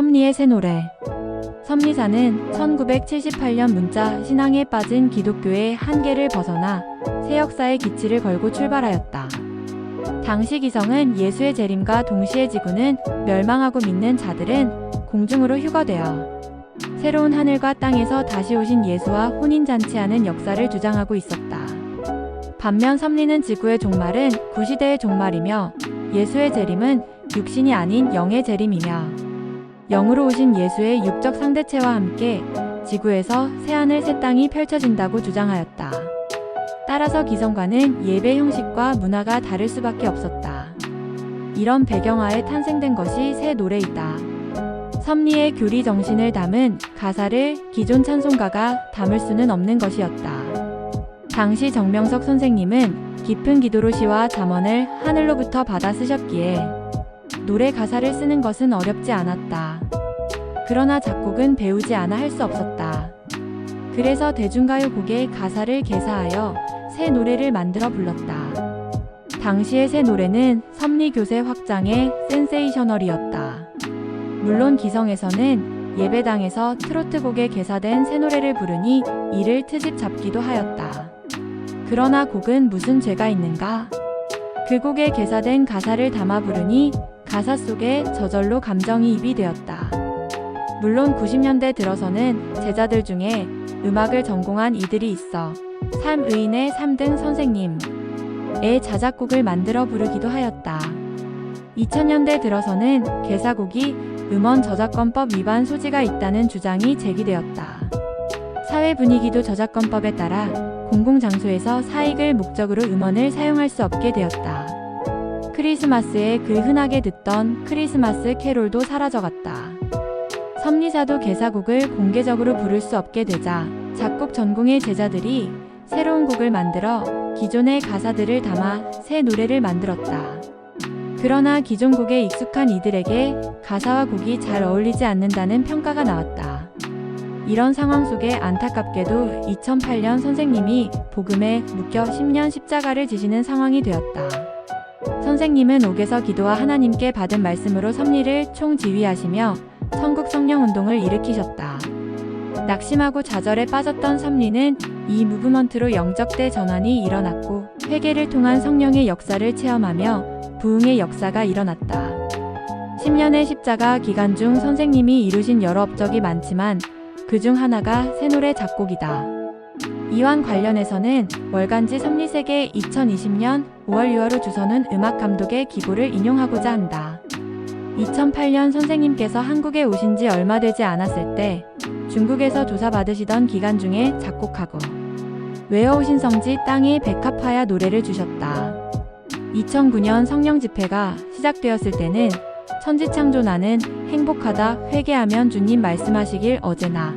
섭리의 새 노래. 섭리사는 1978년 문자 신앙에 빠진 기독교의 한계를 벗어나 새 역사의 기치를 걸고 출발하였다. 당시 기성은 예수의 재림과 동시에 지구는 멸망하고 믿는 자들은 공중으로 휴거되어 새로운 하늘과 땅에서 다시 오신 예수와 혼인잔치하는 역사를 주장하고 있었다. 반면 섭리는 지구의 종말은 구시대의 종말이며 예수의 재림은 육신이 아닌 영의 재림이며 영으로 오신 예수의 육적 상대체와 함께 지구에서 새하늘 새 땅이 펼쳐진다고 주장하였다. 따라서 기성과는 예배 형식과 문화가 다를 수밖에 없었다. 이런 배경하에 탄생된 것이 새 노래이다. 섭리의 교리 정신을 담은 가사를 기존 찬송가가 담을 수는 없는 것이었다. 당시 정명석 선생님은 깊은 기도로 시와 잠언을 하늘로부터 받아 쓰셨기에 노래 가사를 쓰는 것은 어렵지 않았다. 그러나 작곡은 배우지 않아 할 수 없었다. 그래서 대중가요 곡의 가사를 개사하여 새 노래를 만들어 불렀다. 당시의 새 노래는 섭리교세 확장의 센세이셔널이었다. 물론 기성에서는 예배당에서 트로트 곡에 개사된 새 노래를 부르니 이를 트집 잡기도 하였다. 그러나 곡은 무슨 죄가 있는가? 그 곡에 개사된 가사를 담아 부르니 가사 속에 저절로 감정이 입이 되었다. 물론 90년대 들어서는 제자들 중에 음악을 전공한 이들이 있어 삶의인의 3등 선생님의 자작곡을 만들어 부르기도 하였다. 2000년대 들어서는 개사곡이 음원 저작권법 위반 소지가 있다는 주장이 제기되었다. 사회 분위기도 저작권법에 따라 공공장소에서 사익을 목적으로 음원을 사용할 수 없게 되었다. 크리스마스에 그 흔하게 듣던 크리스마스 캐롤도 사라져갔다. 섭리사도 개사곡을 공개적으로 부를 수 없게 되자 작곡 전공의 제자들이 새로운 곡을 만들어 기존의 가사들을 담아 새 노래를 만들었다. 그러나 기존 곡에 익숙한 이들에게 가사와 곡이 잘 어울리지 않는다는 평가가 나왔다. 이런 상황 속에 안타깝게도 2008년 선생님이 복음에 묶여 10년 십자가를 지시는 상황이 되었다. 선생님은 옥에서 기도와 하나님께 받은 말씀으로 섭리를 총지휘하시며 천국 성령 운동을 일으키셨다. 낙심하고 좌절에 빠졌던 섭리는 이 무브먼트로 영적 대 전환이 일어났고 회개를 통한 성령의 역사를 체험하며 부흥의 역사가 일어났다. 10년의 십자가 기간 중 선생님이 이루신 여러 업적이 많지만 그 중 하나가 새노래 작곡이다. 이완 관련해서는 월간지 섭리세계 2020년 5월 6월호 주선은 음악 감독의 기고를 인용하고자 한다. 2008년 선생님께서 한국에 오신 지 얼마 되지 않았을 때 중국에서 조사받으시던 기간 중에 작곡하고 외워오신 성지 땅에 백합하야 노래를 주셨다. 2009년 성령 집회가 시작되었을 때는 천지창조 나는 행복하다 회개하면 주님 말씀하시길 어제나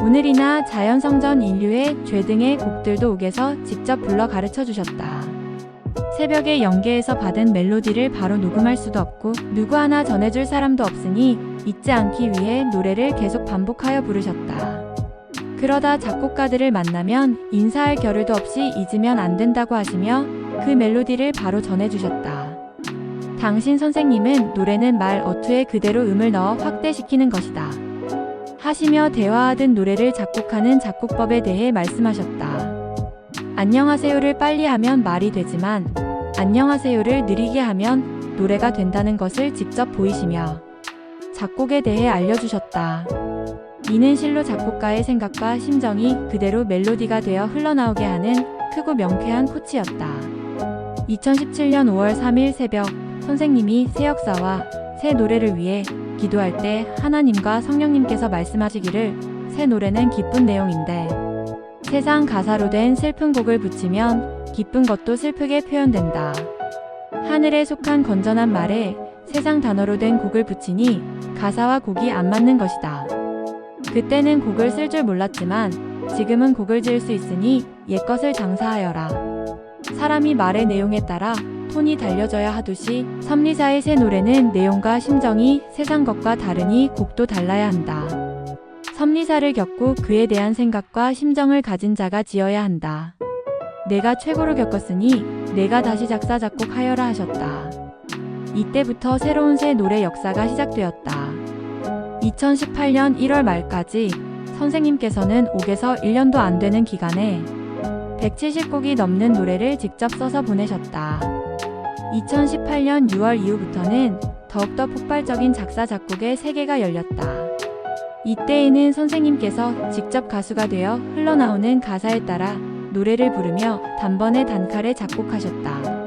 오늘이나 자연성전 인류의 죄 등의 곡들도 옥에서 직접 불러 가르쳐 주셨다. 새벽에 연계에서 받은 멜로디를 바로 녹음할 수도 없고 누구 하나 전해줄 사람도 없으니 잊지 않기 위해 노래를 계속 반복하여 부르셨다. 그러다 작곡가들을 만나면 인사할 겨를도 없이 잊으면 안 된다고 하시며 그 멜로디를 바로 전해주셨다. 당신 선생님은 노래는 말 어투에 그대로 음을 넣어 확대시키는 것이다. 하시며 대화하듯 노래를 작곡하는 작곡법에 대해 말씀하셨다. 안녕하세요를 빨리 하면 말이 되지만 안녕하세요를 느리게 하면 노래가 된다는 것을 직접 보이시며 작곡에 대해 알려주셨다. 이는 실로 작곡가의 생각과 심정이 그대로 멜로디가 되어 흘러나오게 하는 크고 명쾌한 코치였다. 2017년 5월 3일 새벽 선생님이 새 역사와 새 노래를 위해 기도할 때 하나님과 성령님께서 말씀하시기를 새 노래는 기쁜 내용인데 세상 가사로 된 슬픈 곡을 붙이면 기쁜 것도 슬프게 표현된다. 하늘에 속한 건전한 말에 세상 단어로 된 곡을 붙이니 가사와 곡이 안 맞는 것이다. 그때는 곡을 쓸 줄 몰랐지만 지금은 곡을 지을 수 있으니 옛것을 장사하여라. 사람이 말의 내용에 따라 톤이 달려져야 하듯이 섭리사의 새 노래는 내용과 심정이 세상 것과 다르니 곡도 달라야 한다. 섭리사를 겪고 그에 대한 생각과 심정을 가진 자가 지어야 한다. 내가 최고로 겪었으니 내가 다시 작사 작곡하여라 하셨다. 이때부터 새로운 새 노래 역사가 시작되었다. 2018년 1월 말까지 선생님께서는 옥에서 1년도 안 되는 기간에 170곡이 넘는 노래를 직접 써서 보내셨다. 2018년 6월 이후부터는 더욱더 폭발적인 작사 작곡의 세계가 열렸다. 이때에는 선생님께서 직접 가수가 되어 흘러나오는 가사에 따라 노래를 부르며 단번에 단칼에 작곡하셨다.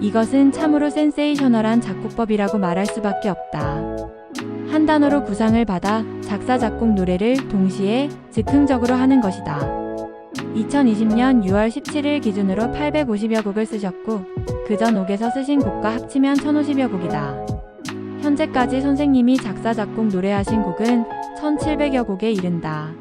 이것은 참으로 센세이셔널한 작곡법이라고 말할 수밖에 없다. 한 단어로 구상을 받아 작사, 작곡, 노래를 동시에 즉흥적으로 하는 것이다. 2020년 6월 17일 기준으로 850여 곡을 쓰셨고, 그전 옥에서 쓰신 곡과 합치면 1050여 곡이다. 현재까지 선생님이 작사, 작곡, 노래하신 곡은 1700여 곡에 이른다.